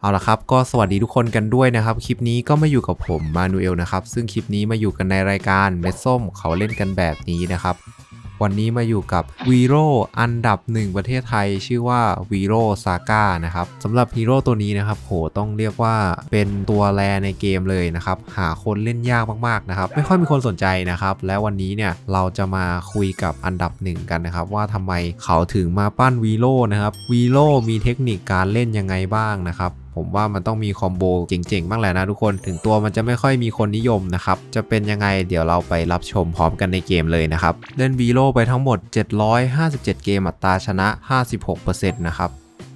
เอาละครับ ก็สวัสดีทุกคนกันด้วยนะครับ คลิปนี้ก็มาอยู่กับผมมานูเอลนะครับ ซึ่งคลิปนี้มาอยู่กันในรายการเม็ดส้มเขาเล่นกันแบบนี้นะครับ วันนี้มาอยู่กับวีโรอันดับหนึ่งประเทศไทยชื่อว่าวีโรซาก้านะครับสำหรับฮีโร่ตัวนี้นะครับโหต้องเรียกว่าเป็นตัวแรในเกมเลยนะครับ หาคนเล่นยากมากๆนะครับ ไม่ค่อยมีคนสนใจนะครับ และวันนี้เนี่ยเราจะมาคุยกับอันดับหนึ่งกันนะครับ ว่าทำไมเขาถึงมาปั้นวีโรนะครับวีโรมีเทคนิคการเล่นยังไงบ้างนะครับ ผมว่ามันต้องมีคอมโบเจ๋งๆบ้างแหละนะทุกคนถึงตัวมันจะไม่ค่อยมีคนนิยมนะครับจะเป็นยังไงเดี๋ยวเราไปรับชมพร้อมกันในเกมเลยนะครับเล่นวีโ o ไปทั้งหมด 757 เกมอัตราชนะ 56%นะครับ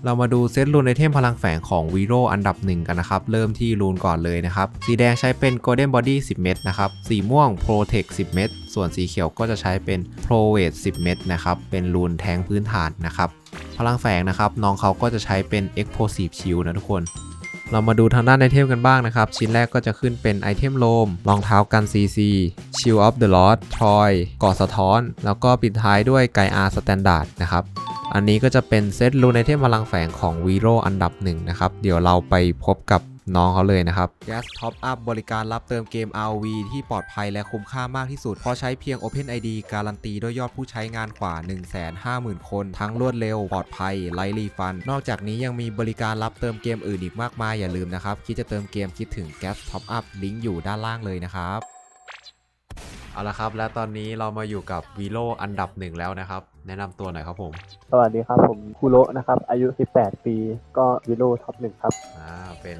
เรามาดูเซตรูนไอเทมพลังแฝงของวีโ o อันดับหนึ่งกันนะครับ เริ่มที่รูนก่อนเลยนะครับ สีแดงใช้เป็น Golden Body 10 เม็ดนะครับ สีม่วง Protect 10 เม็ดส่วนสีเขียวก็จะใช้เป็น Pro Weight 10 เม็ดนะครับ เป็นรูนแทงพื้นฐานนะครับ พลังแฝงนะครับ น้องเขาก็จะใช้เป็น Explosive Shield นะทุกคน เรามาดูทางด้านไอเทมกันบ้างนะครับ ชิ้นแรกก็จะขึ้นเป็นไอเทมโลมรองเท้ากัน CC Shield of the Lord ทรอยกอสะท้อน แล้วก็ปิดท้ายด้วยไกอาร์สแตนดาร์ดนะครับอันนี้ก็จะเป็นเซตลูนไอเทมพลังแฝงของวีโรอันดับหนึ่งนะครับ เดี๋ยวเราไปพบกับ น้องเขาเลยนะครับ Gas Top Up บริการรับเติมเกม RV ที่ปลอดภัยและคุ้มค่ามากที่สุด เพราะใช้เพียง OpenID การันตีด้วยยอดผู้ใช้งานกว่า 150,000 คน ทั้งรวดเร็ว ปลอดภัยไร้รีฟัน นอกจากนี้ยังมีบริการรับเติมเกมอื่นอีกมากมายอย่าลืมนะครับคิดจะเติมเกมคิดถึง Gas Top Up ลิงก์อยู่ด้านล่างเลยนะครับเอาละครับ และตอนนี้เรามาอยู่กับวีโ o อันดับหนึ่งแล้วนะครับ แนะนำตัวหน่อยครับผมสวัสดีครับผมคุโระนะครับ อายุ 18 ปี ก็วิโรท็อปหนึ่งครับ อ่าเป็น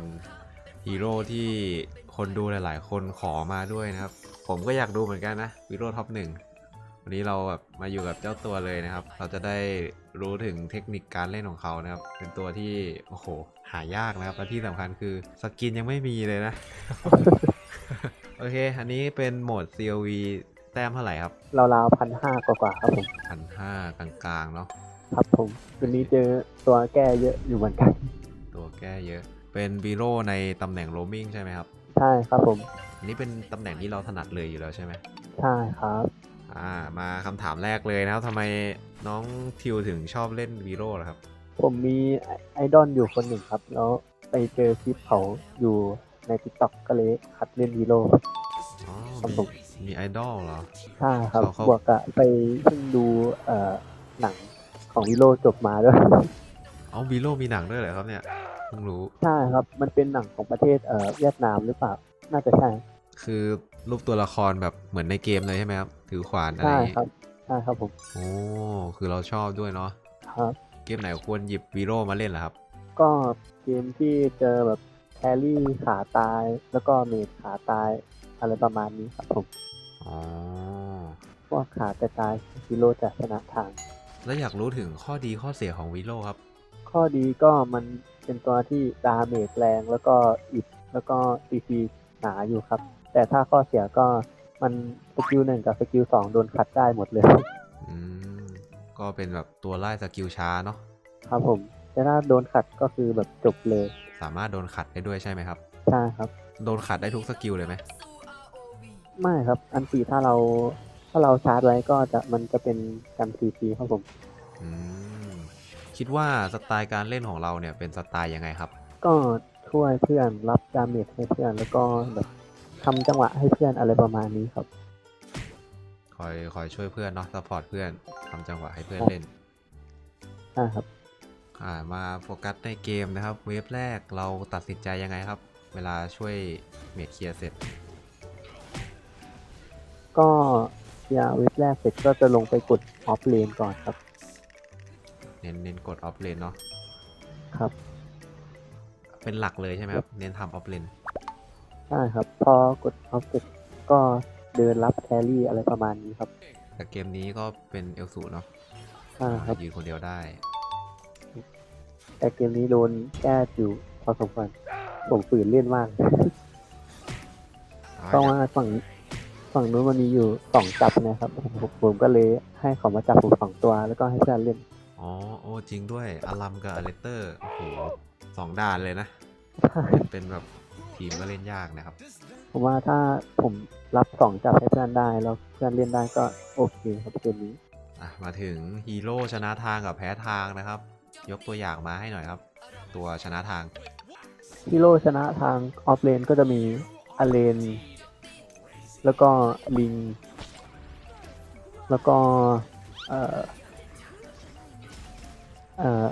ฮีโร่ที่คนดูหลาย ๆ คนขอมาด้วยนะครับ ผมก็อยากดูเหมือนกันนะวีโร่ท็อปหนึ่งวันนี้เราแบบมาอยู่กับเจ้าตัวเลยนะครับ เราจะได้รู้ถึงเทคนิคการเล่นของเขานะครับ เป็นตัวที่โอ้โหหายากนะครับและที่สำคัญคือสกินยังไม่มีเลยนะ โอเค อันนี้เป็นโหมด COV แต้มเท่าไหร่ครับราวๆพันห้ากว่าๆครับผมพันห้ากลางๆเนาะครับผมวันนี้เจอตัวแก้เยอะอยู่เหมือนกัน ตัวแก้เยอะ เป็นวีโร่ในตำแหน่งโรมิงใช่ไหมครับ ใช่ครับผม อันนี้เป็นตำแหน่งที่เราถนัดเลยอยู่แล้วใช่ไหมใช่ครับ อ่า มาคำถามแรกเลยนะครับทำไมน้องทิวถึงชอบเล่นวีโร่ล่ะครับ ผมมีไอดอลอยู่คนหนึ่งครับ แล้วไปเจอคลิปเขาอยู่ใน t ิ k t o k ก็เลยหัดเล่นวีโรอ๋อครับมีผมมีไอดอลเหรอ ใช่ครับเขาเขา บวกกับไปเพิ่งดูเอ่อหนังของวิโรจบมาด้วยอ๋อวีโร่มีหนังด้วยเหรอครับเนี่ยเพิ่งรู้ ใช่ครับ มันเป็นหนังของประเทศเอ่อเวียดนามหรือเปล่า น่าจะใช่ คือรูปตัวละครแบบเหมือนในเกมเลยใช่ไหมครับ ถือขวานอะไรใช่อย่างงี้ครับ ใช่ครับผม โอ้ คือเราชอบด้วยเนาะ ครับ เกมไหนควรหยิบวีโร่มาเล่นล่ะครับ ก็เกมที่เจอแบบแครี่ขาตาย แล้วก็เมดขาตาย อะไรประมาณนี้ครับผม อ๋อ พวกขาแต่ตายฮิโร่จะชนะทาง แล้วอยากรู้ถึงข้อดีข้อเสียของวีโร่ครับ ข้อดีก็มัน เป็นตัวที่ดาเมจแรงแล้วก็อิดแล้วก็ซีซีหนาอยู่ครับ แต่ถ้าข้อเสียก็มันสกิลหนึ่งกับสกิลสองโดนขัดได้หมดเลยอืมก็เป็นแบบตัวไล่สกิลช้าเนาะครับผมแต่ถ้าโดนขัดก็คือแบบจบเลย สามารถโดนขัดได้ด้วยใช่ไหมครับใช่ครับ โดนขัดได้ทุกสกิลเลยไหมไม่ครับ อันตีถ้าเราถ้าเราชาร์จไว้ก็จะมันจะเป็นกันซีซีครับผม อืม คิดว่าสไตล์การเล่นของเราเนี่ยเป็นสไตล์ยังไงครับ ก็ช่วยเพื่อนรับดาเมจให้เพื่อนแล้วก็แบบทำจังหวะให้เพื่อนอะไรประมาณนี้ครับ คอยคอยช่วยเพื่อนเนาะซัพพอร์ตเพื่อนทำจังหวะให้เพื่อนเล่นใช่ครับอ่ามาโฟกัสในเกมนะครับเวฟแรกเราตัดสินใจยังไงครับ เวลาช่วยเมดเคลียร์เสร็จ ก็เคลียร์เว็บแรกเสร็จก็จะลงไปกดออฟเลนก่อนครับ เน้นเน้นกดออฟเลนเนาะครับ เป็นหลักเลยใช่ไหมครับ เน้นทำออฟเลนใช่ครับ พอกดออฟเสร็จก็เดินรับแครี่อะไรประมาณนี้ครับ แต่เกมนี้ก็เป็นเอลสูเนาะใช่ครับยืนคนเดียวได้ แต่เกมนี้โดนแก้อยู่พอสมควรผมฝืนเล่นมากเพราะว่าฝั่งฝั่งนู้นมันมีอยู่สองจับนะครับผมผมก็เลยให้เขามาจับผมสองตัวแล้วก็ให้เพื่อนเล่น อ๋อโอ้จริงด้วยอารัมกับอเลสเตอร์โอ้โหสองด่านเลยนะใช่เป็นแบบทีมก็เล่นยากนะครับผมว่าถ้าผมรับสองจับให้เพื่อนได้แล้วเพื่อนเล่นได้ก็โอเคครับเกมนี้อะมาถึงฮีโร่ชนะทางกับแพ้ทางนะครับ ยกตัวอย่างมาให้หน่อยครับ ตัวชนะทางฮีโร่ชนะทางออฟเลนก็จะมีอเลนแล้วก็ลิง แล้วก็เอ่อ เอ่อ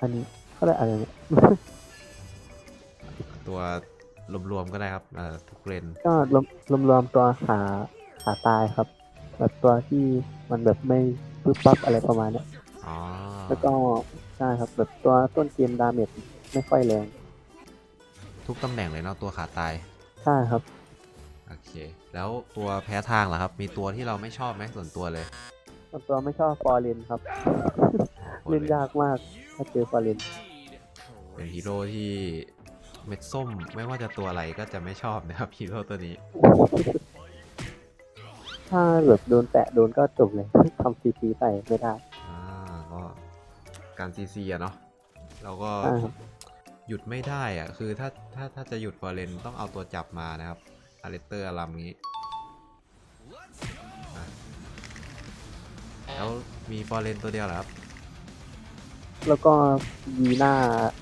อันนี้เขาเรียกอะไรเนี่ย ตัวรวมๆก็ได้ครับอ่าทุกเลนก็รวมรวมรวมตัวขาขาตายครับ แบบตัวที่มันแบบไม่ปึ๊บปั๊บอะไรประมาณเนี้ยอ๋อแล้วก็ใช่ครับแบบตัวต้นเกมดาเมจไม่ค่อยแรงทุกตำแหน่งเลยเนาะตัวขาตายใช่ครับ โอเค แล้วตัวแพ้ทางล่ะครับ มีตัวที่เราไม่ชอบไหมส่วนตัวเลย ส่วนตัวไม่ชอบฟอร์เรนครับ เล่นยากมาก ถ้าเจอฟอร์เรนเป็นฮีโร่ที่เม็ดส้มไม่ว่าจะตัวอะไรก็จะไม่ชอบนะครับฮีโร่ตัวนี้ ถ้าแบบโดนแตะโดนก็จบเลยทำซีซีไปไม่ได้ อ่าก็การซีซีอะเนาะเราก็ใช่ครับหยุดไม่ได้อะคือถ้าถ้าถ้าจะหยุดฟอร์เรนต้องเอาตัวจับมานะครับอาร์เตอร์อลัมนี้อะแล้วมีฟอร์เรนตัวเดียวเหรอครับ แล้วก็ยีหน้า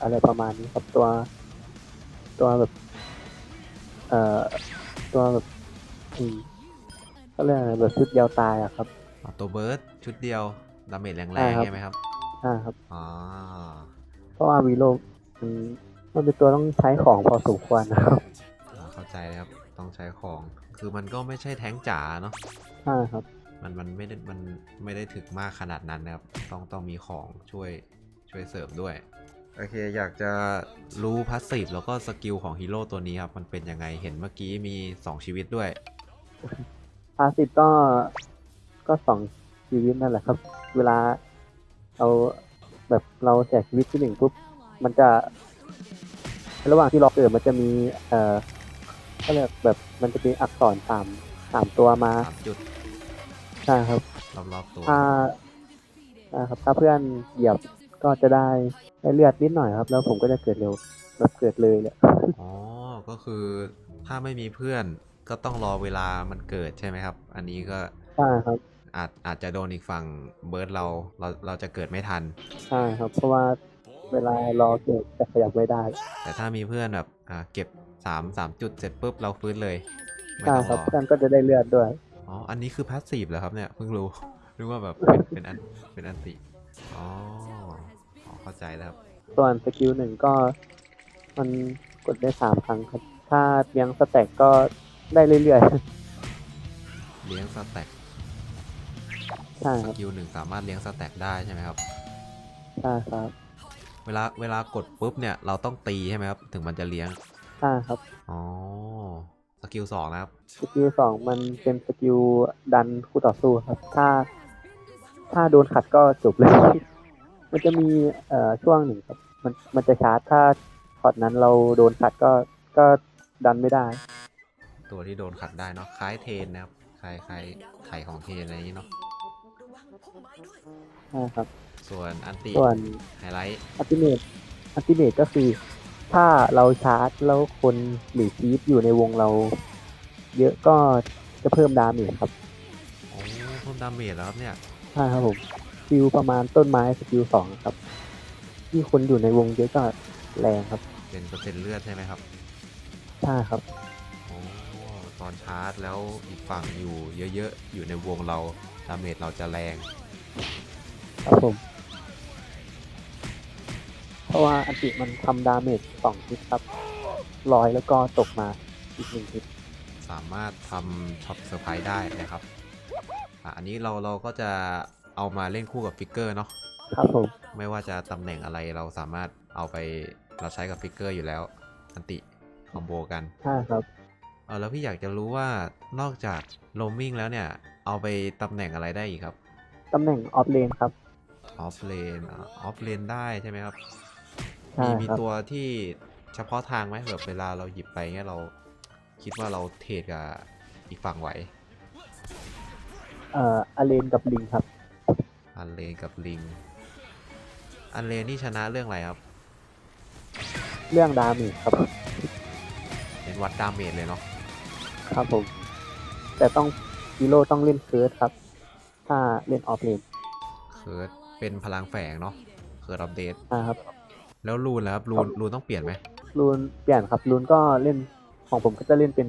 อะไรประมาณนี้ครับตัว ตัวแบบ เอ่อ ตัวแบบอืมเขาเรียกอะไรแบบชุดเดียวตายอะครับ อ๋อตัวเบิร์ดชุดเดียวดาเมจแรใช่งครับ ๆใช่ไหมครับใช่ครับ อ๋อ เพราะว่าวีโลมันมันเป็นตัวต้องใช้ของพอสมควรนะครับอ๋อเข้าใจเลยครับ ต้องใช้ของ คือมันก็ไม่ใช่แท้งจ๋าเนาะใช่ครับ มันมันไม่ได้มันไม่ได้ถึกมากขนาดนั้นนะครับ ต้องต้องมีของช่วย ช่วยเสริมด้วย โอเค อยากจะรู้พาสซีฟแล้วก็สกิลของฮีโร่ตัวนี้ครับ มันเป็นยังไงเห็นเมื่อกี้มี 2 ชีวิตด้วย พาสิตก็ก็สองชีวิตนั่นแหละครับ เวลาเราแบบเราแจกชีวิตที่หนึ่งปุ๊บมันจะ ระหว่างที่เราเกิดมันจะมีเอ่อก็เรียกแบบมันจะมีอักษรสามสามตัวมา3 จุดใช่ครับรอบๆตัว ถ้าใช่ครับถ้าเพื่อนเหยียบ ก็จะได้ได้เลือดนิดหน่อยครับ แล้วผมก็จะเกิดเร็วแบบเกิดเลยเลยอ๋อ ก็คือถ้าไม่มีเพื่อนก็ต้องรอเวลามันเกิดใช่ไหมครับ อันนี้ก็ใช่ครับ อาจอาจจะโดนอีกฝั่งเบิร์ดเราเราเราจะเกิดไม่ทัน ใช่ครับ เพราะว่าเวลารอเกิดจะขยับไม่ได้ แต่ถ้ามีเพื่อนแบบอ่าเก็บ3 3จุดเสร็จปุ๊บเราฟื้นเลยไม่ใช่ต้องครัรบอเพื่อนก็จะได้เลือดด้วย อ๋ออันนี้คือพาสซีฟเหรอครับเนี่ยเพิ่งรู้นึกว่าแบบเป็นเป็นอันเป็นอันติอ๋ออ๋อ เข้าใจแล้วครับส่วนสกิลหนึ่งก็มันกดได้สามครั้งครับ ถ้าเลี้ยงสแต็กก็ได้เรื่อยเลี้ยงสแต็กๆ ใช่สครับกิลหนึ่งสามารถเลี้ยงสแต็กได้ใช่ไหมครับ ใช่ครับเวลาเวลากดปุ๊บเนี่ยเราต้องตีใช่ไหมครับถึงมันจะเลี้ยง ใช่ครับ อ๋อ สกิลสองนะครับ สกิลสองมันเป็นสกิลดันคู่ต่อสู้ครับ ถ้า ถ้าโดนขัดก็จบเลย มันจะมีเอ่อช่วงหนึ่งครับ มันมันจะชาร์จถ้าช็อตนั้นเราโดนขัดก็ก็ดันไม่ได้ ตัวที่โดนขัดได้เนาะคล้ายเทนนะครับคล้ายคล้ายไข่ของเทนอะไรอย่างนี้เนาะใช่ครับ ส่วนอันติส่วนไฮไลท์อัลติเมทอัลติเมทก็คือ ถ้าเราชาร์จแล้วคนหรือคีฟอยู่ในวงเรา เยอะก็จะเพิ่มดาเมจครับโอ้เพิ่มดาเมจแล้วครับเนี่ย ใช่ครับผม สกิลประมาณต้นไม้สกิลสองครับ ที่คนอยู่ในวงเยอะก็แรงครับเป็นเปอร์เซ็นต์เลือดใช่ไหมครับใช่ครับ โอ้ตอนชาร์จแล้วอีกฝั่งอยู่เยอะๆ อยู่ในวงเราดาเมจเราจะแรง ครับผม เพราะว่าอันติมันทำดาเมจสองทิศครับลอยแล้วก็ตกมาอีกหนึ่งทิศสามารถทำช็อตเซอร์ไพรส์ได้นะครับอะอันนี้เราเราก็จะ เอามาเล่นคู่กับฟิกเกอร์เนาะครับผมไม่ว่าจะตำแหน่งอะไรเราสามารถเอาไปเราใช้กับฟิกเกอร์อยู่แล้วอันติคอมโบกันใช่ครับเออแล้วพี่อยากจะรู้ว่านอกจากโรมมิ่งแล้วเนี่ย เอาไปตำแหน่งอะไรได้อีกครับตำแหน่งออฟเลนครับออฟเลนออฟเลนได้ใช่ไหมครับใช่มีมีครับตัวที่เฉพาะทางไหมแบบเวลาเราหยิบไปเงี้ยเราคิดว่าเราเทรดกับอีกฝั่งไหว เอ่ออเลนกับลิงครับ อันเลนกับลิง อันเลนนี่ชนะเรื่องอะไรครับ เรื่องดาเมจครับเป็นวัดดาเมจเลยเนาะ ครับผม แต่ต้องฮีโร่ต้องเล่นเคิร์ดครับ ถ้าเล่นออฟเลนเคิร์ดเป็นพลังแฝงเนาะ เคิร์ดอัปเดตนะครับ แล้วรูนแล้วครับรูนรูนต้องเปลี่ยนไหมรูนเปลี่ยนครับรูนก็เล่นของผมก็จะเล่นเป็น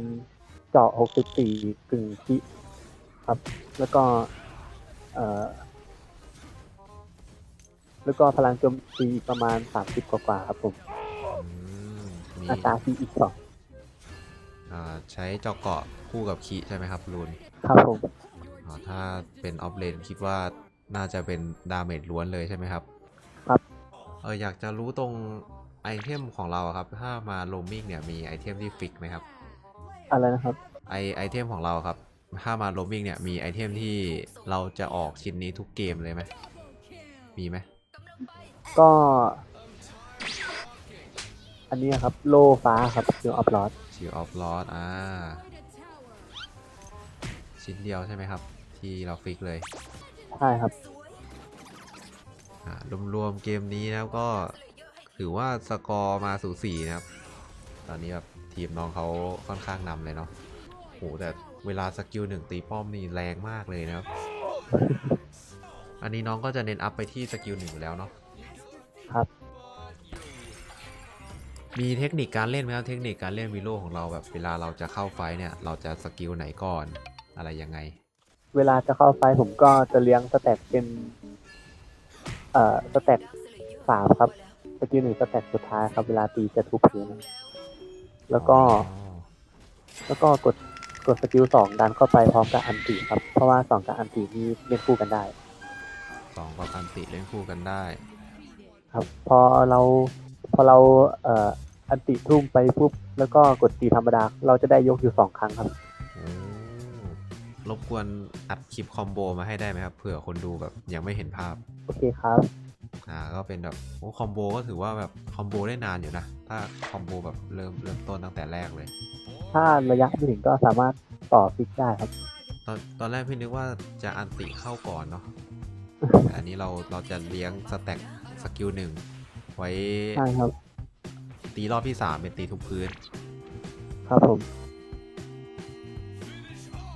เจาะหกสิบสี่กึ่งคิครับ แล้วก็ เอ่อ แล้วก็พลังโจมตีอีกประมาณสามสิบกว่าๆครับผมอืมมีอัตราฟีอีกสองอ่าใช้เจาะเกาะคู่กับคีใช่ไหมครับรูนครับผมอ๋อถ้าเป็นออฟเลนคิดว่าน่าจะเป็นดาเมจล้วนเลยใช่ไหมครับ ครับ เอออยากจะรู้ตรงไอเทมของเราอะครับ ถ้ามาโรมมิ่งเนี่ยมีไอเทมที่ฟิกไหมครับ อะไรนะครับ ไอไอเทมของเราครับ ถ้ามาโรมมิ่งเนี่ยมีไอเทมที่เราจะออกชิ้นนี้ทุกเกมเลยไหมมีไหม ก็ อันนี้ครับ โลฟ้าครับคิวออฟลอดชิลออฟลอสอ่า ชิ้นเดียวใช่ไหมครับ ที่เราฟิกเลยใช่ครับ อ่ารวมๆเกมนี้นะครับก็ถือว่าสกอร์มาสูสีนะครับ ตอนนี้แบบทีมน้องเขาค่อนข้างนำเลยเนาะโหแต่เวลาสกิลหนึ่งตีป้อมนี่แรงมากเลยนะครับ อันนี้น้องก็จะเน้นอัพไปที่สกิลหนึ่งอยู่แล้วเนาะ ครับ มีเทคนิคการเล่นไหมครับเทคนิคการเล่นวีโลของเราแบบเวลาเราจะเข้าไฟท์เนี่ย เราจะสกิลไหนก่อนอะไรยังไง เวลาจะเข้าไฟท์ผมก็จะเลี้ยงสแต็กเป็น เอ่อสแต็กสามครับสกิลหนึ่งสแต็กสุดท้ายครับ เวลาตีจะทุบพื้นแล้วก็อ๋อแล้วก็กดกดสกิลสองดันเข้าไปพร้อมกับอันติครับ เพราะว่าสองกับอันตินี่เล่นคู่กันได้ สองกับอันติเล่นคู่กันได้ ครับ พอเราพอเราเอ่ออันติทุ่มไปปุ๊บแล้วก็กดตีธรรมดา เราจะได้ยกอยู่สองครั้งครับโอ้รบกวนอัดคลิปคอมโบมาให้ได้ไหมครับเผื่อคนดูแบบยังไม่เห็นภาพ โอเคครับ อ่าก็เป็นแบบโอ้คอมโบก็ถือว่าแบบคอมโบได้นานอยู่นะ ถ้าคอมโบแบบเริ่มเริ่มต้นตั้งแต่แรกเลย ถ้าระยะไม่ถึงก็สามารถต่อฟิกได้ครับ ตอนตอนแรกพี่นึกว่าจะอันติเข้าก่อนเนาะแต่อันนี้เราเราจะเลี้ยงสแต็ก สกิลหนึ่งไว้ใช่ครับ ตีรอบที่สามเป็นตีทุกพื้น ครับผม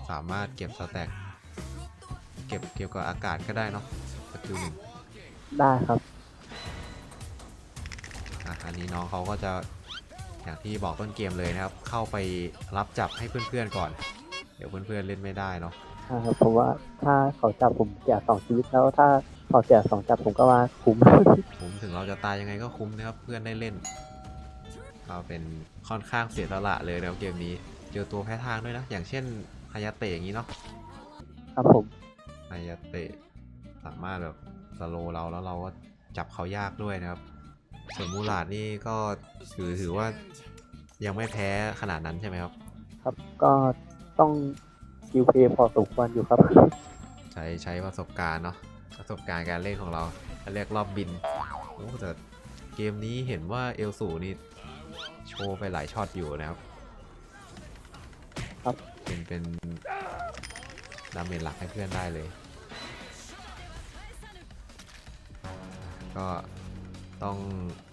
สามารถเก็บสแต็กเก็บเกี่ยวกับอากาศก็ได้เนาะสกิลหนึ่งได้ครับ อะอันนี้น้องเขาก็จะอย่างที่บอกต้นเกมเลยนะครับ เข้าไปรับจับให้เพื่อนๆก่อน เดี๋ยวเพื่อนๆเล่นไม่ได้เนาะใช่ครับเพราะว่าถ้าเขาจับผมแจกสองชีวิตแล้วถ้าเขาแจกสองจับผมก็ว่าคุ้ม ผมถึงเราจะตายยังไงก็คุ้มนะครับเพื่อนได้เล่นเราเป็นค่อนข้างเสียสละเลยนะครับเกมนี้ เจอตัวแพ้ทางด้วยนะ อย่างเช่นฮายาเตะอย่างนี้เนาะครับผมฮายาเตะสามารถแบบสโลว์เราแล้วเราก็จับเขายากด้วยนะครับ ส่วนมูลาดนี่ก็ถือถือว่ายังไม่แพ้ขนาดนั้นใช่ไหมครับ ครับก็ต้อง คิวเพย์พอสมควรอยู่ครับ ใช้ใช้ประสบการณ์เนาะประสบการณ์การเล่นของเราเขาเรียกรอบบินโอ้แต่เกมนี้เห็นว่าเอลสูนี่โชว์ไปหลายช็อตอยู่นะครับครับ เป็นเป็นดาเมจหลักให้เพื่อนได้เลย ก็ต้อง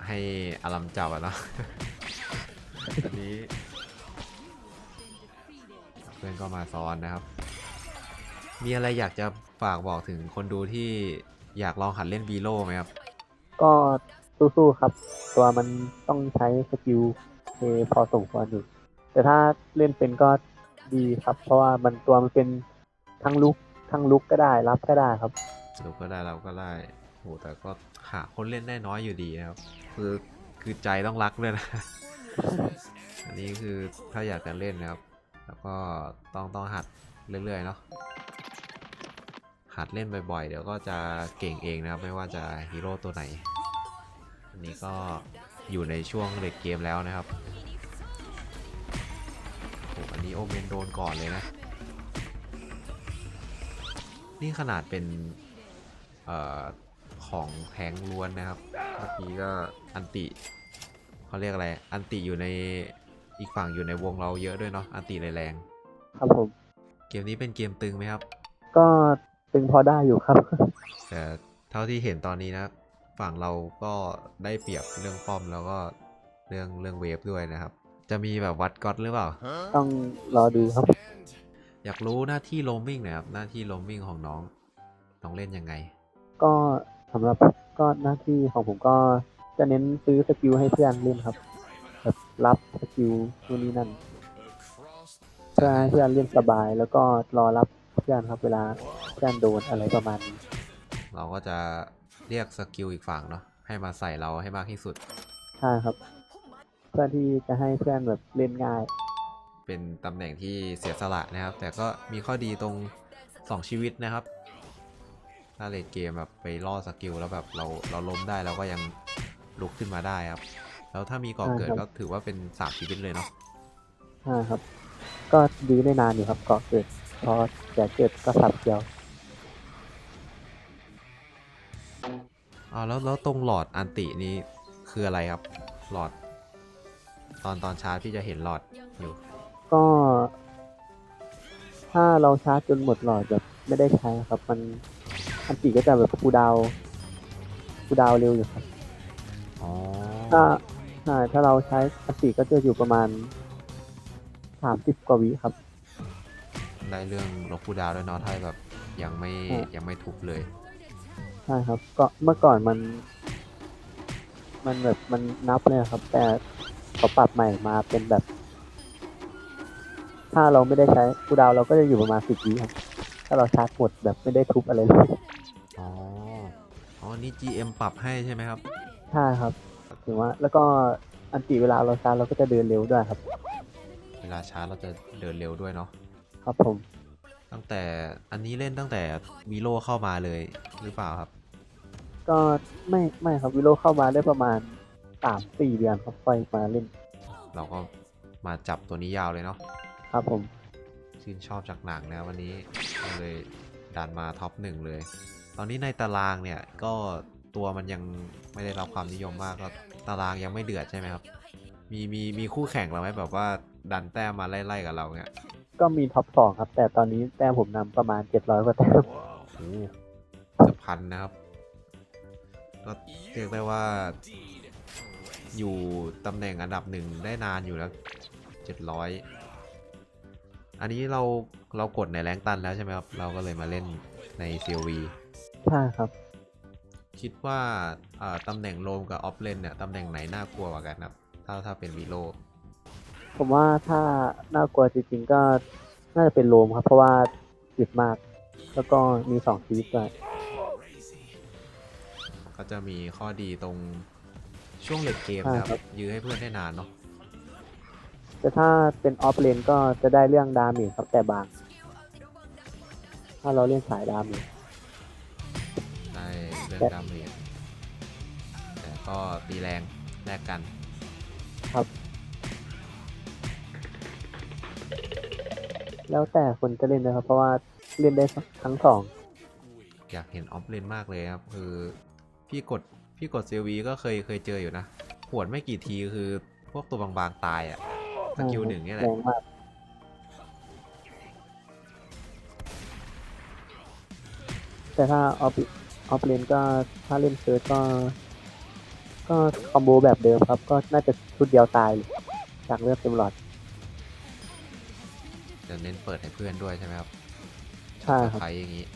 ให้อารัมจับอะเนาะอันนี้ เพื่อนก็มาซ้อนนะครับ มีอะไรอยากจะฝากบอกถึงคนดูที่อยากลองหัดเล่นบีโลไหมครับ ก็สู้ๆครับ ตัวมันต้องใช้สกิลเพย์พอสมควรอยู่แต่ถ้าเล่นเป็นก็ดีครับ เพราะว่ามันตัวมันเป็นทั้งลุกทั้งลุกก็ได้รับก็ได้ครับเราก็ได้เราก็ได้โหแต่ก็หาคนเล่นได้น้อยอยู่ดีนะครับ คือคือใจต้องรักด้วยนะ อันนี้คือถ้าอยากจะเล่นนะครับ แล้วก็ต้องต้องหัดเรื่อยๆเนาะหัดเล่นบ่อยๆ เดี๋ยวก็จะเก่งเองนะครับ ไม่ว่าจะฮีโร่ตัวไหน อันนี้ก็อยู่ในช่วงเลดเกมแล้วนะครับโอ้อันนี้โอเมนโดนก่อนเลยนะ นี่ขนาดเป็นเอ่อของแทงล้วนนะครับ เมื่อกี้ก็อันติเขาเรียกอะไร อันติอยู่ใน อีกฝั่งอยู่ในวงเราเยอะด้วยเนาะอันติเลยแรง ครับผม เกมนี้เป็นเกมตึงไหมครับ ก็ตึงพอได้อยู่ครับ แต่เท่าที่เห็นตอนนี้นะ ฝั่งเราก็ได้เปรียบเรื่องป้อมแล้วก็เรื่องเรื่องเวฟด้วยนะครับ จะมีแบบวัดก๊อตหรือเปล่า ต้องรอดูครับ อยากรู้หน้าที่โรมมิ่งหน่อยครับ หน้าที่โรมมิ่งของน้องน้องเล่นยังไง ก็สำหรับก็หน้าที่ของผมก็จะเน้นซื้อสกิลให้เพื่อนเล่นครับ แบบรับสกิลนู่นนี่นั่นเพื่อให้เพื่อนเล่นสบายแล้วก็รอรับเพื่อนครับเวลาเพื่อนโดนอะไรประมาณนี้เราก็จะเรียกสกิลอีกฝั่งเนาะให้มาใส่เราให้มากที่สุดใช่ครับ เพื่อที่จะให้เพื่อนแบบเล่นง่าย เป็นตำแหน่งที่เสียสละนะครับ แต่ก็มีข้อดีตรง2ชีวิตนะครับ ถ้าเลดเกมแบบไปล่อสกิลแล้วแบบเราเราล้มได้เราก็ยังลุกขึ้นมาได้ครับ แล้วถ้ามีก่อเกิดใช่ครัก็บถือว่าเป็น3ชีวิตเลยเนาะใช่ครับ ก็ยื้อได้นานอยู่ครับเกาะเกิดพอแก่เกิดก็สับเดียวอ๋อแล้วแล้วตรงหลอดอันตินี่คืออะไรครับ หลอด ตอนตอนชาร์จพี่จะเห็นหลอดอยู่ ก็ ถ้าเราชาร์จจนหมดหลอดแบบไม่ได้ใช้ครับ มันอันติก็จะแบบคูลดาวน์คูลดาวน์เร็วอยู่ครับอ๋อถ้าใช่ถ้าเราใช้อันติก็จะอยู่ประมาณสามสิบกว่าวิครับ ได้เรื่องลบคูลดาวน์ด้วยเนาะถ้าแบบยังไม่ใช่ ยังไม่ทุบเลย ใช่ครับ ก็เมื่อก่อนมัน มันแบบมันนับเลยครับ แต่เขาปรับใหม่มาเป็นแบบ ถ้าเราไม่ได้ใช้คูลดาวน์เราก็จะอยู่ประมาณสิบวิครับ ถ้าเราชาร์จหมดแบบไม่ได้ทุบอะไรเลย อ๋อ อ๋อ นี่ GM ปรับให้ใช่ไหมครับ ใช่ครับ ถึงว่า แล้วก็อันติเวลาเราชาร์จเราก็จะเดินเร็วด้วยครับ เวลาชาร์จเราจะเดินเร็วด้วยเนาะ ครับผม ตั้งแต่อันนี้เล่นตั้งแต่วีโลเข้ามาเลยหรือเปล่าครับ ก็ไม่ไม่ครับวิโรจน์เข้ามาได้ประมาณสามสี่เดือนครับค่อยมาเล่นเราก็มาจับตัวนี้ยาวเลยเนาะ ครับผม ชื่นชอบจากหนังนะวันนี้ก็เลยดันมาท็อปหนึ่งเลย ตอนนี้ในตารางเนี่ยก็ตัวมันยังไม่ได้รับความนิยมมากก็ ตารางยังไม่เดือดใช่ไหมครับ มีมีมีคู่แข่งเราไหมแบบว่าดันแต้มมาไล่ๆกับเราเนี่ยก็มีท็อปสองครับ แต่ตอนนี้แต้มผมนำประมาณเจ็ดร้อยกว่าแต้ม โอ้เกือบพันนะครับ ก็เรียกได้ว่า อยู่ตำแหน่งอันดับหนึ่งได้นานอยู่แล้วเจ็ดร้อยอันนี้เราเรากดในแรงตันแล้วใช่ไหมครับ เราก็เลยมาเล่นใน COV ใช่ครับ คิดว่าเอ่อตำแหน่งโลมกับออฟเลนเนี่ยตำแหน่งไหนน่ากลัวกว่ากันครับ ถ้าถ้าเป็นวีโลผมว่าถ้าน่ากลัวจริงๆก็น่าจะเป็นโลมครับ เพราะว่าอึดมาก แล้วก็มีสองชีวิตด้วยก็จะมีข้อดีตรงช่วงเลดเกมนะครับยื้อให้เพื่อนได้นานเนาะแต่ถ้าเป็นออฟเลนก็จะได้เรื่องดาเมจครับแต่บาง ถ้าเราเล่นสายดาเมจได้เรื่องและดาเมจแต่ก็ตีแรงแลกกันครับ แล้วแต่คนจะเล่นนะครับ เพราะว่าเล่นได้ทั้งสองอยากเห็นออฟเลนมากเลยครับ คือ พี่กดพี่กดเซลวีก็เคยเคยเจออยู่นะหวดไม่กี่ทีคือพวกตัวบางๆตายอะ่ะสกิลหนึ่งเนี่ยแหแรละงมากแต่ถ้าออฟ ออฟเลนก็ถ้าเล่นเซิร์ชก็ ก็คอมโบแบบเดิมครับ ก็น่าจะชุดเดียวตายเลยจากเลือดเต็มหลอดจะเน้นเปิดให้เพื่อนด้วยใช่ไหมครับใช่ครับใครอย่างนี้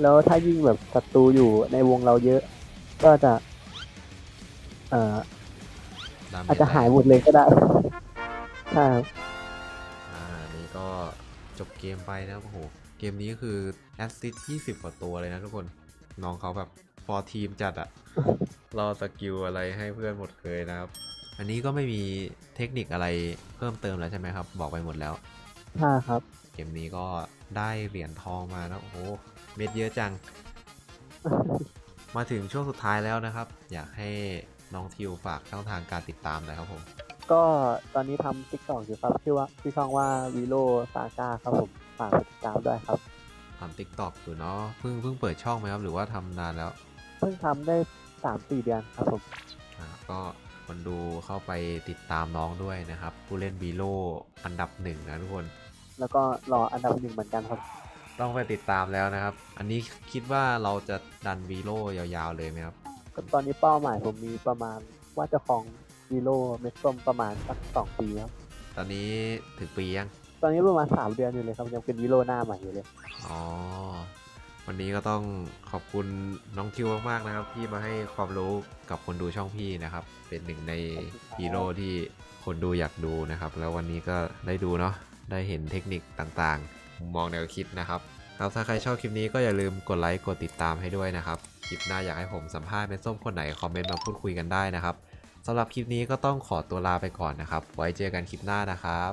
แล้วถ้ายิ่งแบบศัตรูอยู่ในวงเราเยอะ ก็จะ เอ่อดาเมจอาจจะหายหมดเลยก็ได้ ใช่ครับ อ่านี่ก็จบเกมไปนะครับโอ้โห เกมนี้คือแอสซิสยี่สิบกว่าตัวเลยนะทุกคน น้องเขาแบบฟอร์ทีมจัดอะรอสกิลอะไรให้เพื่อนหมดเลยนะครับ อันนี้ก็ไม่มีเทคนิคอะไรเพิ่มเติมแล้วใช่ไหมครับ บอกไปหมดแล้ว ใช่ครับ เกมนี้ก็ได้เหรียญทองมานะโอ้โห เม็ดเยอะจัง มาถึงช่วงสุดท้ายแล้วนะครับ อยากให้น้องทิวฝากช่องทางการติดตามหน่อยครับผม ก็ตอนนี้ทำติ๊กต็อกอยู่ครับชื่อว่าชื่อช่องว่าวีโ o ซาก้าครับผม ฝากติดตามด้วยครับทำ t ิ k t o k อยู่เนาะเพิ่งเพิ่งเปิดช่องไหมครับ หรือว่าทำนานแล้วเพิ่งทำได้สามสี่เดือนครับผมอ่าก็คนดูเข้าไปติดตามน้องด้วยนะครับ ผู้เล่นบีโลอันดับหนึ่งนะทุกคน แล้วก็รออันดับหนึ่งเหมือนกันครับ ต้องไปติดตามแล้วนะครับ อันนี้คิดว่าเราจะดันวีโลยาวๆเลยไหมครับ ก็ตอนนี้เป้าหมายผมมีประมาณว่าจะของวีโ o เม็ดส้มประมาณสักสองปีครับ ตอนนี้ถึงปียัง ตอนนี้ประมาณสามเดือนอยู่เลยครับยังเป็นวีโ o หน้าใหม่อยู่เลย อ๋อ วันนี้ก็ต้องขอบคุณน้องทิวมากๆนะครับ ที่มาให้ความรู้กับคนดูช่องพี่นะครับ เป็นหนึ่งในฮีโร่ที่คนดูอยากดูนะครับ แล้ววันนี้ก็ได้ดูเนาะได้เห็นเทคนิคต่างๆ มุมมองแนวคิดนะครับ ครับถ้าใครชอบคลิปนี้ก็อย่าลืมกดไลค์กดติดตามให้ด้วยนะครับคลิปหน้าอยากให้ผมสัมภาษณ์เป็นส้มคนไหนคอมเมนต์มาพูดคุยกันได้นะครับสำหรับคลิปนี้ก็ต้องขอตัวลาไปก่อนนะครับ ไว้เจอกันคลิปหน้านะครับ